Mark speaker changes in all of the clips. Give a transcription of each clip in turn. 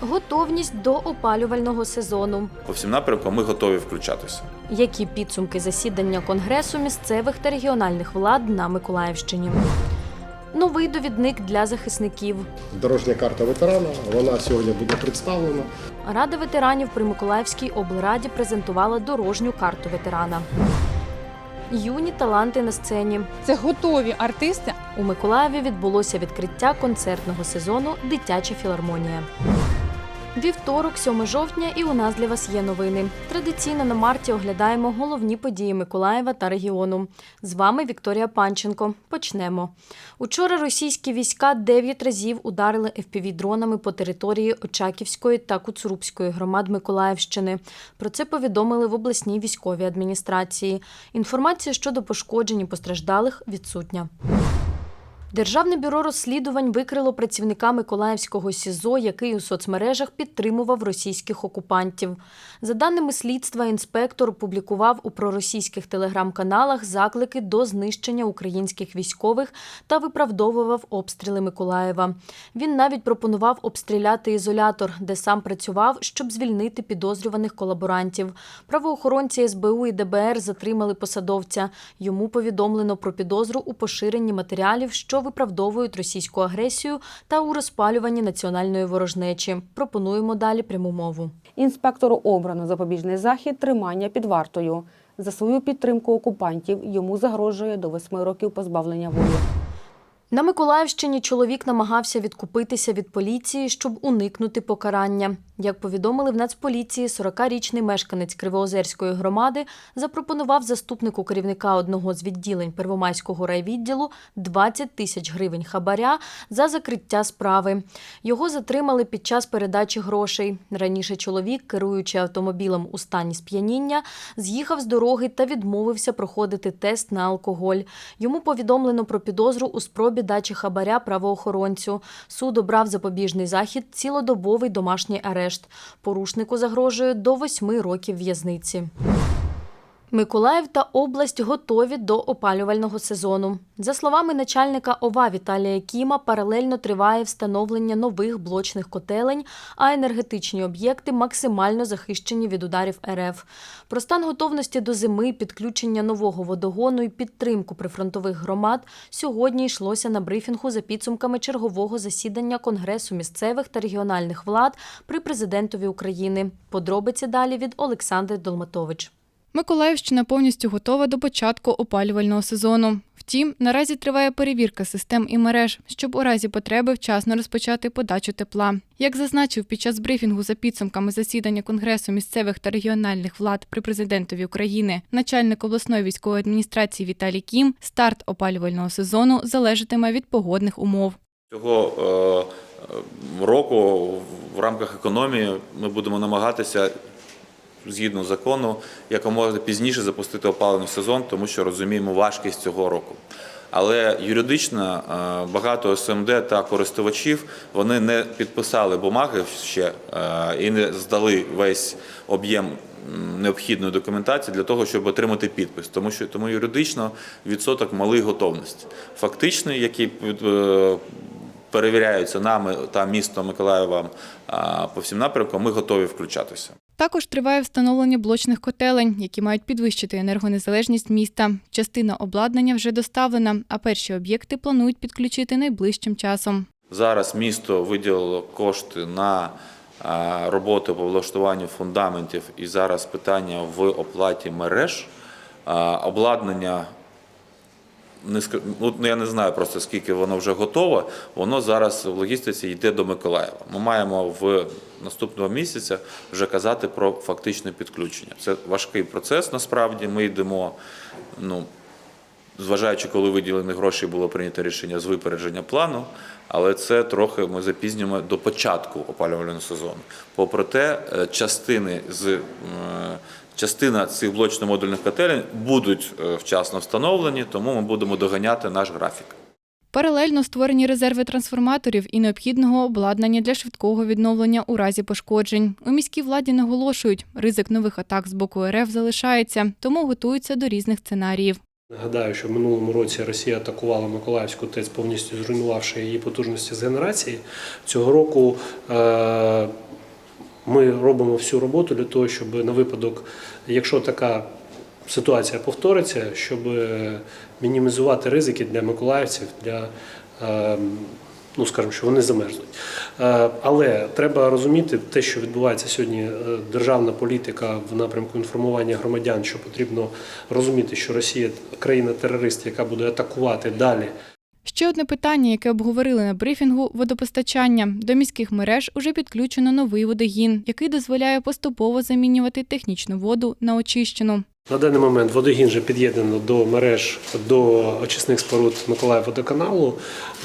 Speaker 1: Готовність до опалювального сезону.
Speaker 2: По всім напрямкам ми готові включатися.
Speaker 1: Які підсумки засідання Конгресу місцевих та регіональних влад на Миколаївщині? Новий довідник для захисників.
Speaker 3: Дорожня карта ветерана, вона сьогодні буде представлена.
Speaker 1: Рада ветеранів при Миколаївській облраді презентувала дорожню карту ветерана. Юні таланти на сцені.
Speaker 4: Це готові артисти.
Speaker 1: У Миколаєві відбулося відкриття концертного сезону Дитяча філармонія. Вівторок, 7 жовтня, і у нас для вас є новини. Традиційно на марті оглядаємо головні події Миколаєва та регіону. З вами Вікторія Панченко. Почнемо. Учора російські війська 9 разів ударили FPV-дронами по території Очаківської та Куцурубської громад Миколаївщини. Про це повідомили в обласній військовій адміністрації. Інформація щодо пошкоджень і постраждалих відсутня. Державне бюро розслідувань викрило працівника Миколаївського СІЗО, який у соцмережах підтримував російських окупантів. За даними слідства, інспектор публікував у проросійських телеграм-каналах заклики до знищення українських військових та виправдовував обстріли Миколаєва. Він навіть пропонував обстріляти ізолятор, де сам працював, щоб звільнити підозрюваних колаборантів. Правоохоронці СБУ і ДБР затримали посадовця. Йому повідомлено про підозру у поширенні матеріалів, що виправдовують російську агресію та у розпалюванні національної ворожнечі. Пропонуємо далі пряму мову.
Speaker 5: Інспектору обрано запобіжний захід тримання під вартою. За свою підтримку окупантів йому загрожує до восьми років позбавлення волі.
Speaker 1: На Миколаївщині чоловік намагався відкупитися від поліції, щоб уникнути покарання. Як повідомили в Нацполіції, 40-річний мешканець Кривоозерської громади запропонував заступнику керівника одного з відділень Первомайського райвідділу 20 тисяч гривень хабаря за закриття справи. Його затримали під час передачі грошей. Раніше чоловік, керуючи автомобілем у стані сп'яніння, з'їхав з дороги та відмовився проходити тест на алкоголь. Йому повідомлено про підозру у спробі дачі хабаря правоохоронцю. Суд обрав запобіжний захід цілодобовий домашній арешт. Порушнику загрожує до восьми років в'язниці. Миколаїв та область готові до опалювального сезону. За словами начальника ОВА Віталія Кіма, паралельно триває встановлення нових блочних котелень, а енергетичні об'єкти максимально захищені від ударів РФ. Про стан готовності до зими, підключення нового водогону і підтримку прифронтових громад сьогодні йшлося на брифінгу за підсумками чергового засідання Конгресу місцевих та регіональних влад при президентові України. Подробиці далі від Олександри Долматович.
Speaker 4: Миколаївщина повністю готова до початку опалювального сезону. Втім, наразі триває перевірка систем і мереж, щоб у разі потреби вчасно розпочати подачу тепла. Як зазначив під час брифінгу за підсумками засідання Конгресу місцевих та регіональних влад при президентові України, начальник обласної військової адміністрації Віталій Кім, старт опалювального сезону залежатиме від погодних умов.
Speaker 2: Цього е, е, року в рамках економії ми будемо намагатися згідно закону якомога пізніше запустити опалений сезон, тому що розуміємо важкість цього року. Але юридично е, багато СМД та користувачів вони не підписали бумаги ще е, і не здали весь об'єм необхідної документації для того, щоб отримати підпис. Тому що тому юридично відсоток малий готовності. Фактичний, який е, перевіряються нами та містом Миколаєвом а, по всім напрямкам, ми готові включатися.
Speaker 4: Також триває встановлення блочних котелень, які мають підвищити енергонезалежність міста. Частина обладнання вже доставлена, а перші об'єкти планують підключити найближчим часом.
Speaker 2: Зараз місто виділило кошти на роботу по влаштуванню фундаментів і зараз питання в оплаті мереж. Обладнання ск- ну, я не знаю просто скільки воно вже готове. Воно зараз в логістиці йде до Миколаєва. Ми маємо в наступного місяця вже казати про фактичне підключення. Це важкий процес. Насправді ми йдемо. Ну зважаючи, коли виділені гроші, було прийнято рішення з випередження плану, але це трохи ми запізнюємо до початку опалювального сезону. Попри те, е, частини з е, частина цих блочно-модульних котелень будуть е, вчасно встановлені, тому ми будемо доганяти наш графік.
Speaker 4: Паралельно створені резерви трансформаторів і необхідного обладнання для швидкого відновлення у разі пошкоджень. У міській владі наголошують, ризик нових атак з боку РФ залишається, тому готуються до різних сценаріїв.
Speaker 6: Нагадаю, що в минулому році Росія атакувала Миколаївську ТЕЦ, повністю зруйнувавши її потужності з генерації. Цього року е, Ми робимо всю роботу для того, щоб на випадок, якщо така ситуація повториться, щоб е, мінімізувати ризики для миколаївців, для е, ну скажімо, що вони замерзнуть. Е, Але треба розуміти те, що відбувається сьогодні е, державна політика в напрямку інформування громадян, що потрібно розуміти, що Росія країна-терорист, яка буде атакувати далі.
Speaker 4: Ще одне питання, яке обговорили на брифінгу водопостачання. До міських мереж уже підключено новий водогін, який дозволяє поступово замінювати технічну воду на очищену.
Speaker 6: На даний момент водогін вже під'єднано до мереж до очисних споруд Миколаївводоканалу.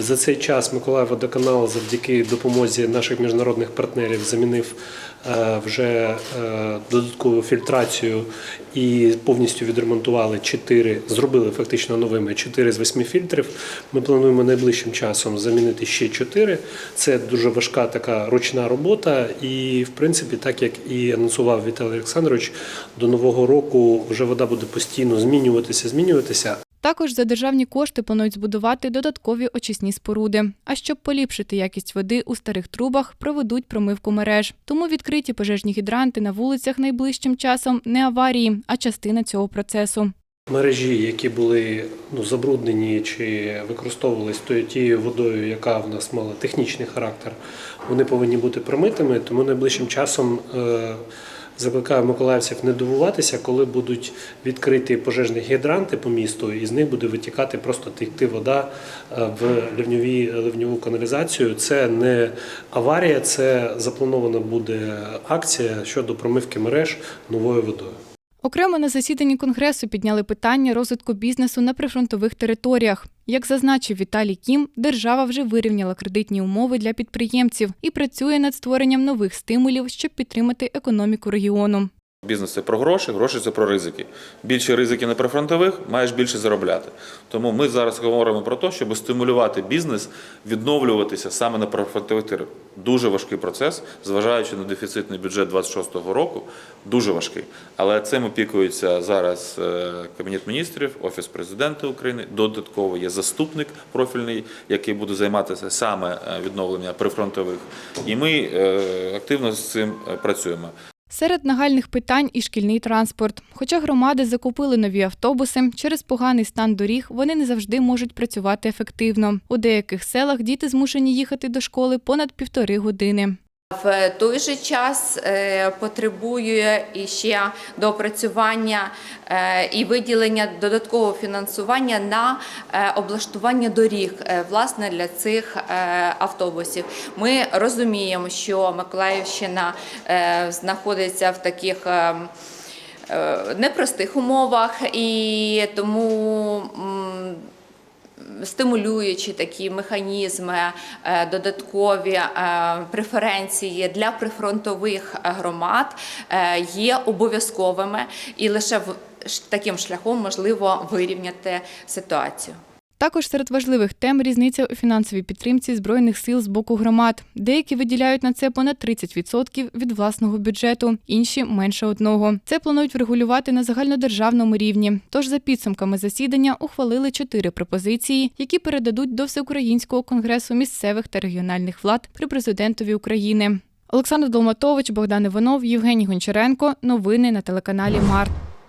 Speaker 6: За цей час Миколаївводоканал завдяки допомозі наших міжнародних партнерів замінив е, вже е, додаткову фільтрацію і повністю відремонтували чотири, зробили фактично новими чотири з восьми фільтрів. Ми плануємо найближчим часом замінити ще чотири. Це дуже важка така ручна робота. І, в принципі, так як і анонсував Віталій Олександрович, до нового року вже вода буде постійно змінюватися, змінюватися.
Speaker 4: Також за державні кошти планують збудувати додаткові очисні споруди. А щоб поліпшити якість води у старих трубах, проведуть промивку мереж. Тому відкриті пожежні гідранти на вулицях найближчим часом не аварії, а частина цього процесу.
Speaker 6: Мережі, які були ну, забруднені чи використовувались тою- тією водою, яка в нас мала технічний характер, вони повинні бути промитими. Тому найближчим часом е, закликаю миколаївців не дивуватися, коли будуть відкриті пожежні гідранти по місту, і з них буде витікати просто текти вода е, в ливньові, ливньову каналізацію. Це не аварія, це запланована буде акція щодо промивки мереж новою водою.
Speaker 4: Окремо на засіданні конгресу підняли питання розвитку бізнесу на прифронтових територіях. Як зазначив Віталій Кім, держава вже вирівняла кредитні умови для підприємців і працює над створенням нових стимулів, щоб підтримати економіку регіону.
Speaker 2: Бізнес це про гроші, гроші це про ризики. Більше ризики на прифронтових, маєш більше заробляти. Тому ми зараз говоримо про те, щоб стимулювати бізнес, відновлюватися саме на прифронтових територіях. Дуже важкий процес, зважаючи на дефіцитний бюджет 26-го року, дуже важкий. Але цим опікується зараз е, Кабінет міністрів, Офіс президента України. Додатково є заступник профільний, який буде займатися саме е, відновленням прифронтових. І ми е, активно з цим працюємо.
Speaker 4: Серед нагальних питань і шкільний транспорт. Хоча громади закупили нові автобуси, через поганий стан доріг вони не завжди можуть працювати ефективно. У деяких селах діти змушені їхати до школи понад півтори години.
Speaker 7: В той же час е, потребує іще доопрацювання е, і виділення додаткового фінансування на е, облаштування доріг власне для цих автобусів. Ми розуміємо, що Миколаївщина знаходиться в таких. Непростих умовах, і тому м, стимулюючи такі механізми, е, додаткові е, преференції для прифронтових е, громад є обов'язковими, і лише таким шляхом можливо вирівняти ситуацію.
Speaker 4: Також серед важливих тем різниця у фінансовій підтримці збройних сил з боку громад. Деякі виділяють на це понад 30% від власного бюджету, інші менше одного. Це планують врегулювати на загальнодержавному рівні. Тож за підсумками засідання ухвалили чотири пропозиції, які передадуть до всеукраїнського конгресу місцевих та регіональних влад при президентові України. Олександр Долматович, Богдан Іванов, Євгеній Гончаренко. Новини на телеканалі Март.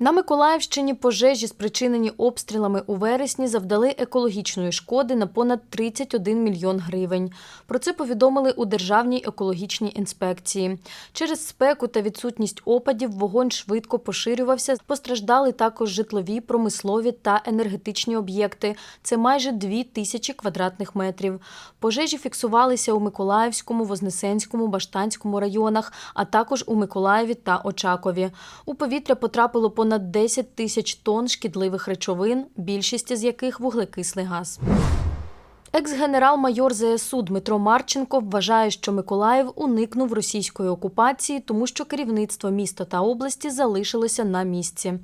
Speaker 1: На Миколаївщині пожежі, спричинені обстрілами у вересні, завдали екологічної шкоди на понад 31 мільйон гривень. Про це повідомили у Державній екологічній інспекції. Через спеку та відсутність опадів вогонь швидко поширювався. Постраждали також житлові, промислові та енергетичні об'єкти. Це майже 2 тисячі квадратних метрів. Пожежі фіксувалися у Миколаївському, Вознесенському, Баштанському районах, а також у Миколаєві та Очакові. У повітря потрапило понад 10 тисяч тонн шкідливих речовин, більшість з яких вуглекислий газ. Екс-генерал-майор ЗСУ Дмитро Марченко вважає, що Миколаїв уникнув російської окупації, тому що керівництво міста та області залишилося на місці.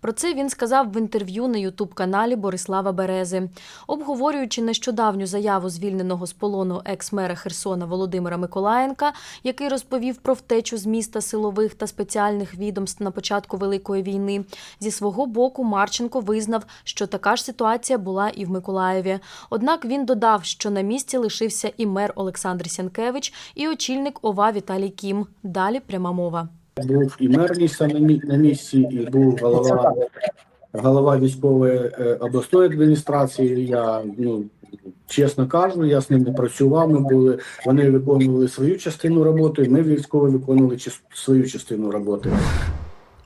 Speaker 1: Про це він сказав в інтерв'ю на ютуб-каналі Борислава Берези. Обговорюючи нещодавню заяву звільненого з полону екс-мера Херсона Володимира Миколаєнка, який розповів про втечу з міста силових та спеціальних відомств на початку Великої війни, зі свого боку Марченко визнав, що така ж ситуація була і в Миколаєві. Однак він додав, що на місці лишився і мер Олександр Сянкевич, і очільник ОВА Віталій Кім. Далі пряма мова.
Speaker 8: Був і мер міста на місці, і був голова, голова військової е, обласної адміністрації. Я ну чесно кажу, я з ними працював. Ми були вони виконували свою частину роботи. Ми військові виконували свою частину роботи.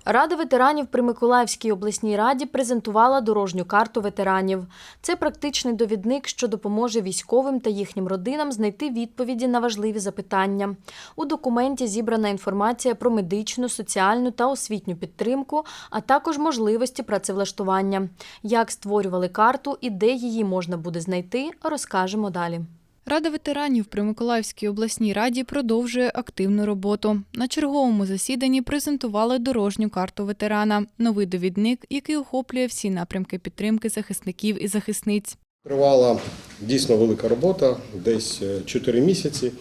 Speaker 1: Рада ветеранів при Миколаївській обласній раді презентувала дорожню карту ветеранів. Це практичний довідник, що допоможе військовим та їхнім родинам знайти відповіді на важливі запитання. У документі зібрана інформація про медичну, соціальну та освітню підтримку, а також можливості працевлаштування. Як створювали карту і де її можна буде знайти, розкажемо далі.
Speaker 4: Рада ветеранів при Миколаївській обласній раді продовжує активну роботу. На черговому засіданні презентували дорожню карту ветерана, новий довідник, який охоплює всі напрямки підтримки захисників і захисниць.
Speaker 3: Тривала дійсно велика робота, десь 4 місяці.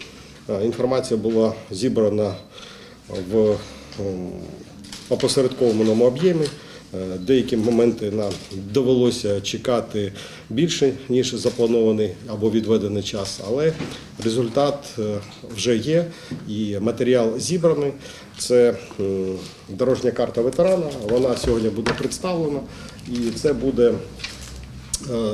Speaker 3: Е, Інформація була зібрана в ем, опосередкованому об'ємі. Е, Деякі моменти нам довелося чекати більше, ніж запланований або відведений час, але результат е, вже є і матеріал зібраний. Це дорожня карта ветерана. Вона сьогодні буде представлена, і це буде Е,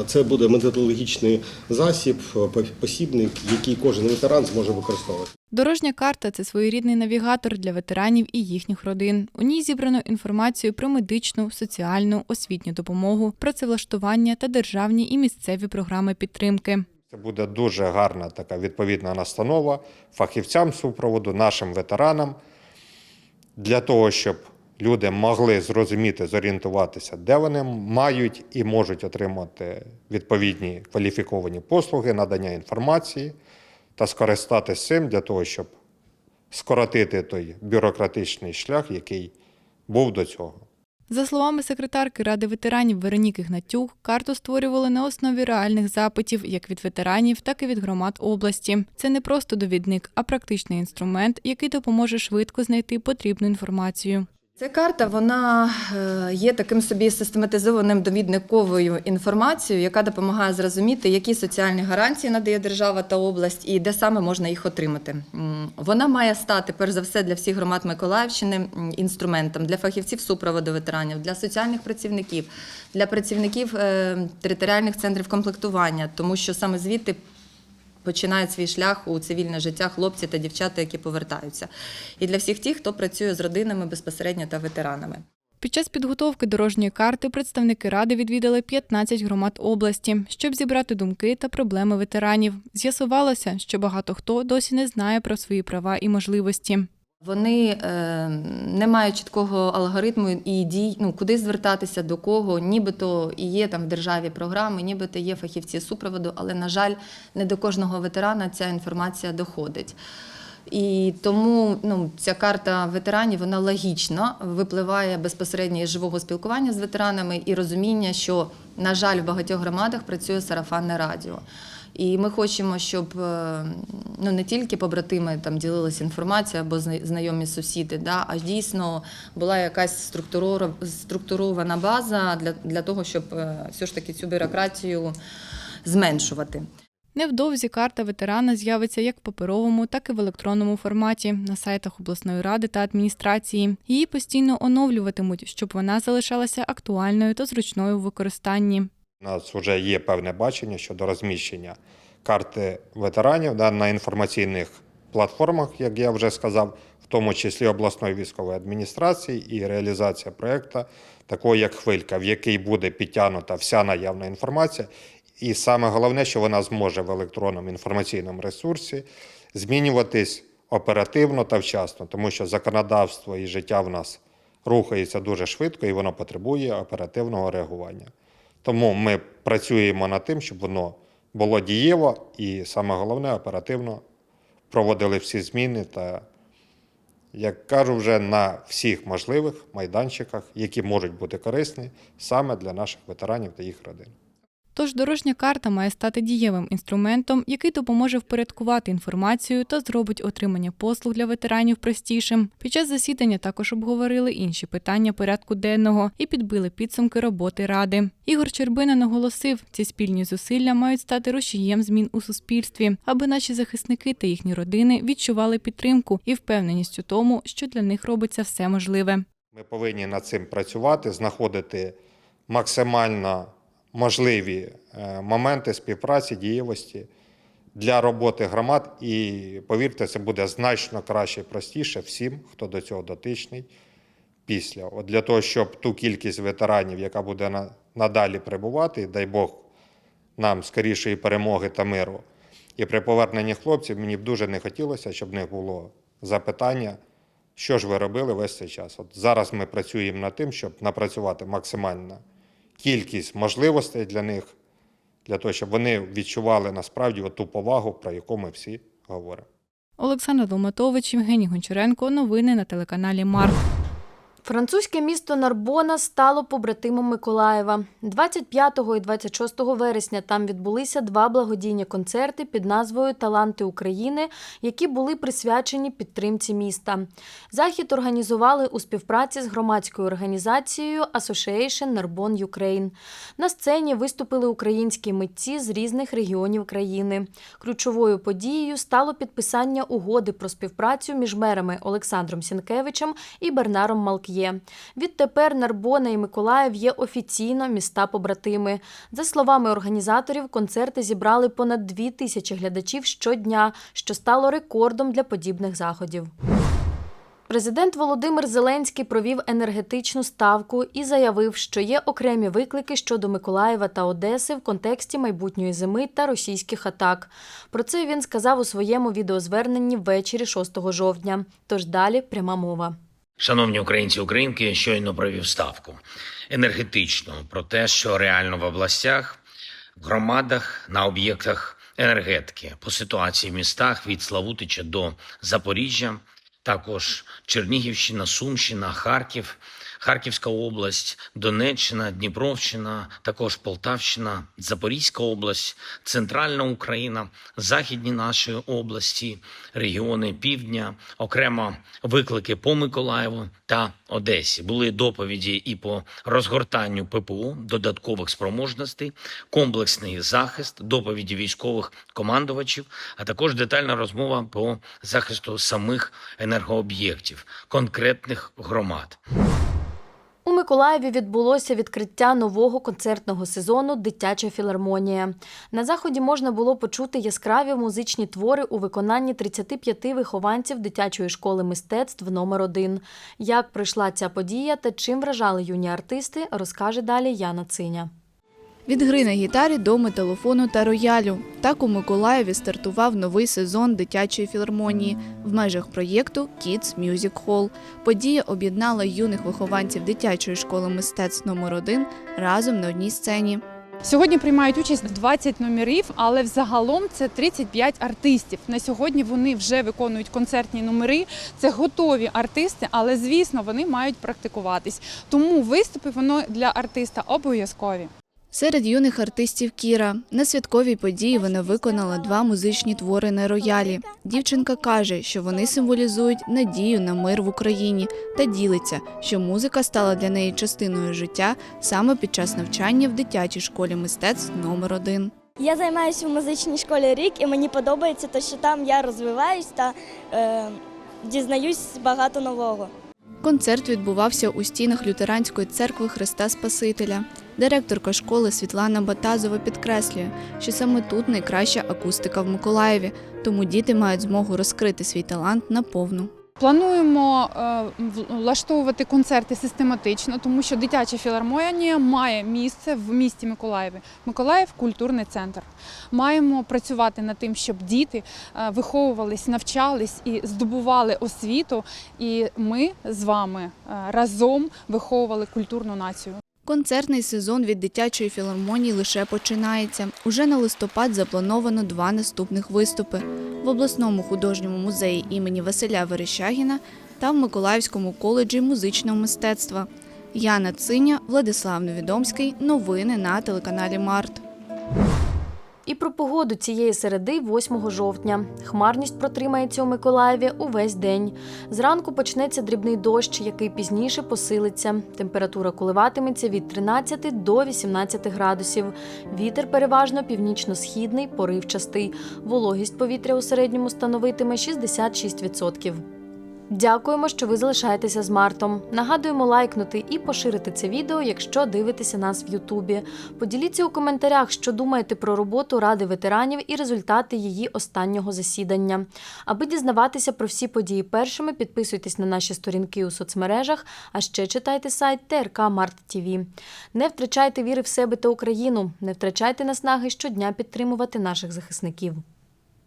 Speaker 3: Це буде методологічний засіб, е, посібник, який кожен ветеран зможе використовувати.
Speaker 4: Дорожня карта це своєрідний навігатор для ветеранів і їхніх родин. У ній зібрано інформацію про медичну, соціальну, освітню допомогу, працевлаштування та державні і місцеві програми підтримки.
Speaker 9: Це буде дуже гарна така відповідна настанова фахівцям супроводу, нашим ветеранам, для того, щоб люди могли зрозуміти, зорієнтуватися, де вони мають і можуть отримати відповідні кваліфіковані послуги, надання інформації та скористатися цим для того, щоб скоротити той бюрократичний шлях, який був до цього.
Speaker 4: За словами секретарки Ради ветеранів Вероніки Гнатюк, карту створювали на основі реальних запитів як від ветеранів, так і від громад області. Це не просто довідник, а практичний інструмент, який допоможе швидко знайти потрібну інформацію.
Speaker 10: Ця карта вона е, є таким собі систематизованим довідниковою інформацією, яка допомагає зрозуміти, які соціальні гарантії надає держава та область і де саме можна їх отримати. Вона має стати перш за все для всіх громад Миколаївщини інструментом для фахівців супроводу ветеранів, для соціальних працівників, для працівників е, територіальних центрів комплектування, тому що саме звідти починають свій шлях у цивільне життя хлопці та дівчата, які повертаються. І для всіх тих, хто працює з родинами безпосередньо та ветеранами.
Speaker 4: Під час підготовки дорожньої карти представники ради відвідали 15 громад області, щоб зібрати думки та проблеми ветеранів. З'ясувалося, що багато хто досі не знає про свої права і можливості.
Speaker 10: Вони е, не мають чіткого алгоритму і дій, ну куди звертатися, до кого, нібито і є там в державі програми, нібито є фахівці супроводу, але на жаль, не до кожного ветерана ця інформація доходить. І тому ну, ця карта ветеранів вона логічно випливає безпосередньо із живого спілкування з ветеранами і розуміння, що, на жаль, в багатьох громадах працює сарафанне радіо. І ми хочемо, щоб е, ну не тільки побратими там ділилися інформацією або зна- знайомі сусіди, да, а дійсно була якась структурована база для, для того, щоб е, все ж таки цю бюрократію зменшувати.
Speaker 4: Невдовзі карта ветерана з'явиться як в паперовому, так і в електронному форматі на сайтах обласної ради та адміністрації. Її постійно оновлюватимуть, щоб вона залишалася актуальною та зручною у використанні.
Speaker 9: У нас вже є певне бачення щодо розміщення карти ветеранів да, на інформаційних платформах, як я вже сказав, в тому числі обласної військової адміністрації і реалізація проєкту, такого як хвилька, в який буде підтягнута вся наявна інформація. І саме головне, що вона зможе в електронному інформаційному ресурсі змінюватись оперативно та вчасно, тому що законодавство і життя в нас рухається дуже швидко і воно потребує оперативного реагування. Тому ми працюємо над тим, щоб воно було дієво і саме головне оперативно проводили всі зміни та, як кажу, вже на всіх можливих майданчиках, які можуть бути корисні саме для наших ветеранів та їх родин.
Speaker 4: Тож дорожня карта має стати дієвим інструментом, який допоможе впорядкувати інформацію та зробить отримання послуг для ветеранів простішим. Під час засідання також обговорили інші питання порядку денного і підбили підсумки роботи ради. Ігор Чербина наголосив, ці спільні зусилля мають стати рушієм змін у суспільстві, аби наші захисники та їхні родини відчували підтримку і впевненість у тому, що для них робиться все можливе.
Speaker 9: Ми повинні над цим працювати, знаходити максимально можливі е, моменти співпраці, дієвості для роботи громад. І повірте, це буде значно краще і простіше всім, хто до цього дотичний. Після От для того, щоб ту кількість ветеранів, яка буде на- надалі перебувати, дай Бог нам скорішої перемоги та миру. І при поверненні хлопців мені б дуже не хотілося, щоб в них було запитання, що ж ви робили весь цей час. От зараз ми працюємо над тим, щоб напрацювати максимальну кількість можливостей для них, для того, щоб вони відчували насправді ту повагу, про яку ми всі говоримо.
Speaker 4: Олександр Долматович, Євгеній Гончаренко. Новини на телеканалі Марк.
Speaker 1: Французьке місто Нарбона стало побратимом Миколаєва. 25 і 26 вересня там відбулися два благодійні концерти під назвою Таланти України, які були присвячені підтримці міста. Захід організували у співпраці з громадською організацією Association Narbonne Ukraine. На сцені виступили українські митці з різних регіонів країни. Ключовою подією стало підписання угоди про співпрацю між мерами Олександром Сінкевичем і Бернаром Малк'є. Відтепер Нарбона і Миколаїв є офіційно міста-побратими. За словами організаторів, концерти зібрали понад дві тисячі глядачів щодня, що стало рекордом для подібних заходів. Президент Володимир Зеленський провів енергетичну ставку і заявив, що є окремі виклики щодо Миколаєва та Одеси в контексті майбутньої зими та російських атак. Про це він сказав у своєму відеозверненні ввечері 6 жовтня. Тож далі пряма мова.
Speaker 11: Шановні українці українки, щойно провів ставку. Енергетичну про те, що реально в областях, громадах, на об'єктах енергетики по ситуації в містах від Славутича до Запоріжжя, також Чернігівщина, Сумщина, Харків, Харківська область, Донеччина, Дніпровщина, також Полтавщина, Запорізька область, Центральна Україна, західні наші області, регіони Півдня, окремо виклики по Миколаєву та Одесі. Були доповіді і по розгортанню ППО, додаткових спроможностей, комплексний захист, доповіді військових командувачів, а також детальна розмова по захисту самих енергооб'єктів, конкретних громад.
Speaker 1: Миколаєві відбулося відкриття нового концертного сезону Дитяча філармонія. На заході можна було почути яскраві музичні твори у виконанні 35 вихованців дитячої школи мистецтв номер 1 Як пройшла ця подія та чим вражали юні артисти, розкаже далі Яна Циня.
Speaker 12: Від гри на гітарі до металофону та роялю. Так у Миколаєві стартував новий сезон дитячої філармонії в межах проєкту Kids Music Hall. Подія об'єднала юних вихованців дитячої школи мистецтв номер 1 разом на одній сцені.
Speaker 13: Сьогодні приймають участь 20 номерів, але взагалом це 35 артистів. На сьогодні вони вже виконують концертні номери. Це готові артисти, але звісно вони мають практикуватись. Тому виступи воно для артиста обов'язкові.
Speaker 12: Серед юних артистів Кіра на святковій події вона виконала два музичні твори на роялі. Дівчинка каже, що вони символізують надію на мир в Україні та ділиться, що музика стала для неї частиною життя саме під час навчання в дитячій школі мистецтв номер 1
Speaker 14: Я займаюся в музичній школі рік, і мені подобається те, що там я розвиваюсь та е, дізнаюсь багато нового.
Speaker 12: Концерт відбувався у стінах Лютеранської церкви Христа Спасителя. Директорка школи Світлана Батазова підкреслює, що саме тут найкраща акустика в Миколаєві, тому діти мають змогу розкрити свій талант наповну.
Speaker 13: Плануємо е, влаштовувати концерти систематично, тому що дитяча філармонія має місце в місті Миколаєві. Миколаїв культурний центр. Маємо працювати над тим, щоб діти е, виховувались, навчались і здобували освіту. І ми з вами е, разом виховували культурну націю.
Speaker 12: Концертний сезон від дитячої філармонії лише починається. Уже на листопад заплановано два наступних виступи в обласному художньому музеї імені Василя Верещагіна та в Миколаївському коледжі музичного мистецтва. Яна Циня, Владислав Новідомський. Новини на телеканалі Март.
Speaker 1: І про погоду цієї середи 8 жовтня. Хмарність протримається у Миколаєві увесь день. Зранку почнеться дрібний дощ, який пізніше посилиться. Температура коливатиметься від 13 до 18 градусів. Вітер переважно північно-східний, поривчастий. Вологість повітря у середньому становитиме 66%. Дякуємо, що ви залишаєтеся з Мартом. Нагадуємо лайкнути і поширити це відео, якщо дивитеся нас в Ютубі. Поділіться у коментарях, що думаєте про роботу Ради ветеранів і результати її останнього засідання. Аби дізнаватися про всі події першими, підписуйтесь на наші сторінки у соцмережах, а ще читайте сайт ТРК Март ТВ. Не втрачайте віри в себе та Україну, не втрачайте наснаги щодня підтримувати наших захисників.